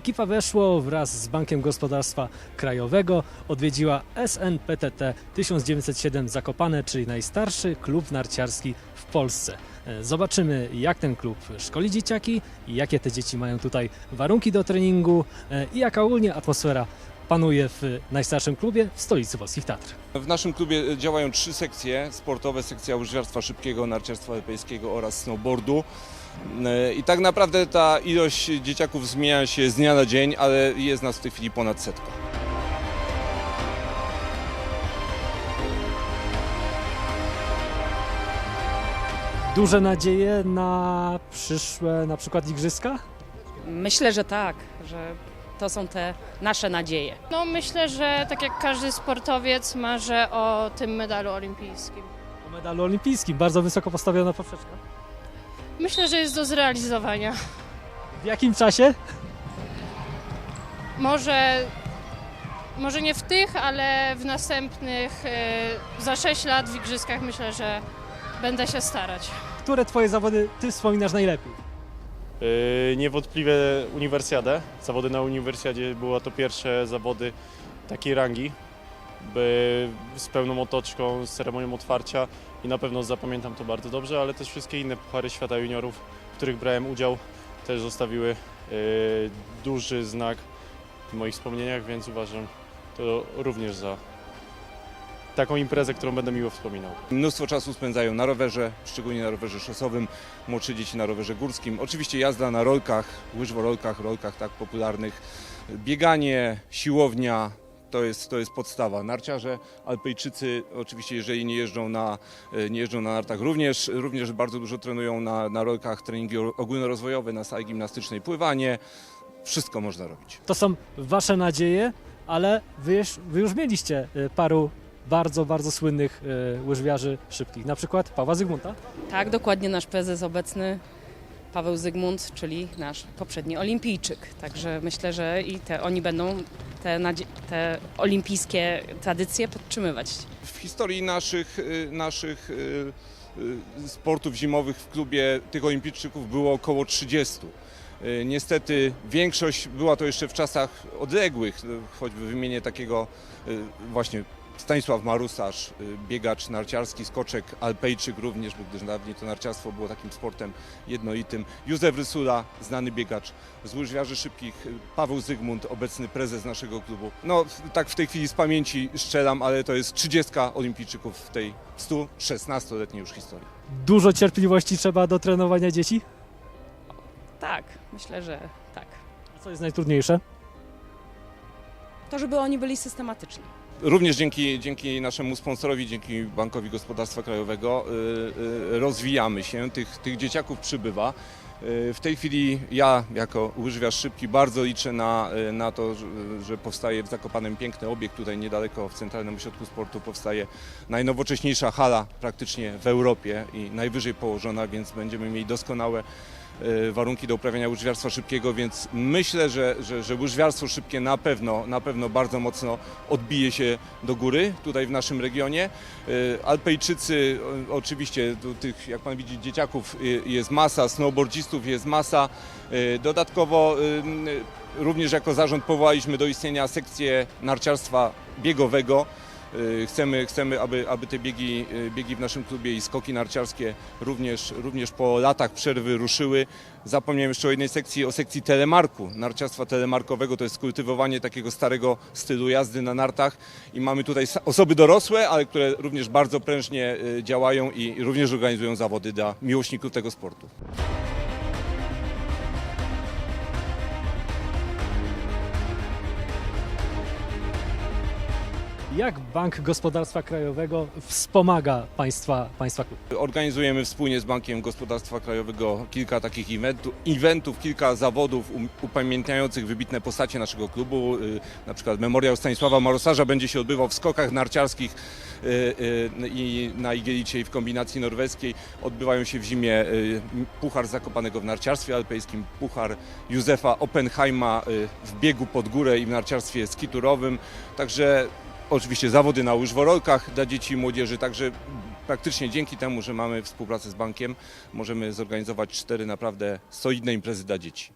Ekipa Weszło wraz z Bankiem Gospodarstwa Krajowego odwiedziła SNPTT 1907 Zakopane, czyli najstarszy klub narciarski w Polsce. E, Zobaczymy, jak ten klub szkoli dzieciaki, jakie te dzieci mają tutaj warunki do treningu e, i jaka ogólnie atmosfera panuje w najstarszym klubie w stolicy polskich Tatr. W naszym klubie działają trzy sekcje sportowe, sekcja łyżwiarstwa szybkiego, narciarstwa alpejskiego oraz snowboardu. E, I tak naprawdę ta ilość dzieciaków zmienia się z dnia na dzień, ale jest nas w tej chwili ponad setka. Duże nadzieje na przyszłe na przykład igrzyska? Myślę, że tak, że to są te nasze nadzieje. No myślę, że tak jak każdy sportowiec marzę o tym medalu olimpijskim. O medalu olimpijskim, bardzo wysoko postawiona poprzeczka. Myślę, że jest do zrealizowania. W jakim czasie? Może, może nie w tych, ale w następnych, e, za 6 lat w igrzyskach myślę, że będę się starać. Które twoje zawody ty wspominasz najlepiej? Yy, Niewątpliwie uniwersjadę. Zawody na uniwersjadzie były to pierwsze zawody takiej rangi, by z pełną otoczką, z ceremonią otwarcia i na pewno zapamiętam to bardzo dobrze, ale też wszystkie inne puchary świata juniorów, w których brałem udział, też zostawiły yy, duży znak w moich wspomnieniach, więc uważam to również za taką imprezę, którą będę miło wspominał. Mnóstwo czasu spędzają na rowerze, szczególnie na rowerze szosowym, młodsze dzieci na rowerze górskim. Oczywiście jazda na rolkach, łyżworolkach, rolkach tak popularnych, bieganie, siłownia. To jest, to jest podstawa. Narciarze, Alpejczycy, oczywiście jeżeli nie jeżdżą na, nie jeżdżą na nartach, również, również bardzo dużo trenują na, na rolkach, treningi ogólnorozwojowe, na sali gimnastycznej, pływanie. Wszystko można robić. To są wasze nadzieje, ale wy już, wy już mieliście y, paru bardzo, bardzo słynnych y, łyżwiarzy szybkich. Na przykład Pawła Zygmunta. Tak, dokładnie nasz prezes obecny, Paweł Zygmunt, czyli nasz poprzedni olimpijczyk. Także myślę, że i te, oni będą te, te olimpijskie tradycje podtrzymywać. W historii naszych, y, naszych y, y, sportów zimowych w klubie tych olimpijczyków było około 30. Y, Niestety większość była to jeszcze w czasach odległych, choćby wymienię takiego właśnie Stanisław Marusarz, y, biegacz narciarski, skoczek, alpejczyk również, bo gdyż dawniej to narciarstwo było takim sportem jednolitym. Józef Rysula, znany biegacz z łyżwiarzy szybkich, y, Paweł Zygmunt, obecny prezes naszego klubu. No tak w tej chwili z pamięci szczelam, ale to jest 30 olimpijczyków w tej 116-letniej już historii. Dużo cierpliwości trzeba do trenowania dzieci. Tak, myślę, że tak. A Co jest najtrudniejsze? To, żeby oni byli systematyczni. Również dzięki, dzięki naszemu sponsorowi, dzięki Bankowi Gospodarstwa Krajowego y, y, rozwijamy się, tych, tych dzieciaków przybywa. Y, W tej chwili ja jako łyżwiarz szybki bardzo liczę na, y, na to, że, powstaje w Zakopanem piękny obiekt. Tutaj niedaleko w Centralnym Ośrodku Sportu powstaje najnowocześniejsza hala praktycznie w Europie i najwyżej położona, więc będziemy mieli doskonałe y, warunki do uprawiania łyżwiarstwa szybkiego, więc myślę, że, że, że łyżwiarstwo szybkie na pewno, na pewno bardzo mocno odbije się do góry tutaj w naszym regionie. Alpejczycy, oczywiście tych, jak pan widzi, dzieciaków jest masa, snowboardzistów jest masa. Y, Dodatkowo y, y, również jako zarząd powołaliśmy do istnienia sekcję narciarstwa biegowego. Chcemy, chcemy aby, aby te biegi, biegi w naszym klubie i skoki narciarskie również, również po latach przerwy ruszyły. Zapomniałem jeszcze o jednej sekcji, o sekcji telemarku, narciarstwa telemarkowego. To jest kultywowanie takiego starego stylu jazdy na nartach i mamy tutaj osoby dorosłe, ale które również bardzo prężnie działają i również organizują zawody dla miłośników tego sportu. Jak Bank Gospodarstwa Krajowego wspomaga państwa, państwa klub? Organizujemy wspólnie z Bankiem Gospodarstwa Krajowego kilka takich eventu, eventów, kilka zawodów um- upamiętniających wybitne postacie naszego klubu. Y, Na przykład memoriał Stanisława Marosarza będzie się odbywał w skokach narciarskich y, y, i na Igielicie i w kombinacji norweskiej. Odbywają się w zimie Puchar Zakopanego w narciarstwie alpejskim, Puchar Józefa Oppenheima w biegu pod górę i w narciarstwie skiturowym. Także Oczywiście zawody na łyżworolkach dla dzieci i młodzieży, także praktycznie dzięki temu, że mamy współpracę z bankiem, możemy zorganizować cztery naprawdę solidne imprezy dla dzieci.